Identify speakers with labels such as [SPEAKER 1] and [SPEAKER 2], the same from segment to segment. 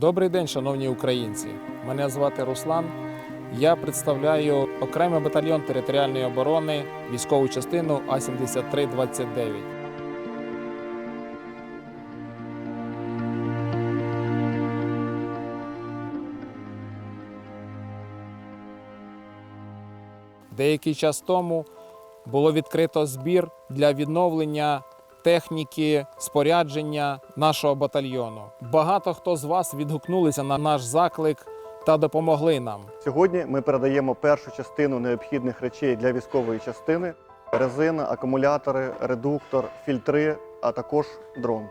[SPEAKER 1] Добрий день, шановні українці. Мене звати Руслан. Я представляю окремий батальйон територіальної оборони, військову частину А-7329. Деякий час тому було відкрито збір для відновлення техніки, спорядження нашого батальйону. Багато хто з вас відгукнулися на наш заклик та допомогли нам.
[SPEAKER 2] Сьогодні ми передаємо першу частину необхідних речей для військової частини: резина, акумулятори, редуктор, фільтри, а також дрон.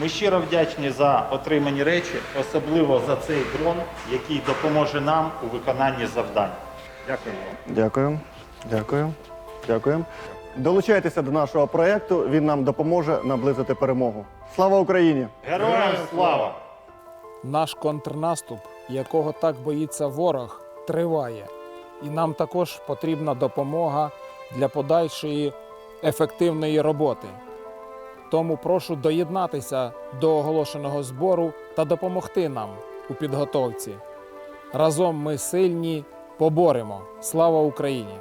[SPEAKER 3] Ми щиро вдячні за отримані речі, особливо за цей дрон, який допоможе нам у виконанні завдань. Дякую вам.
[SPEAKER 2] Дякую. Дякую. Дякую. Долучайтеся до нашого проєкту. Він нам допоможе наблизити перемогу. Слава Україні!
[SPEAKER 3] Героям слава!
[SPEAKER 1] Наш контрнаступ, якого так боїться ворог, триває, і нам також потрібна допомога для подальшої ефективної роботи. Тому прошу доєднатися до оголошеного збору та допомогти нам у підготовці. Разом ми сильні, поборемо. Слава Україні!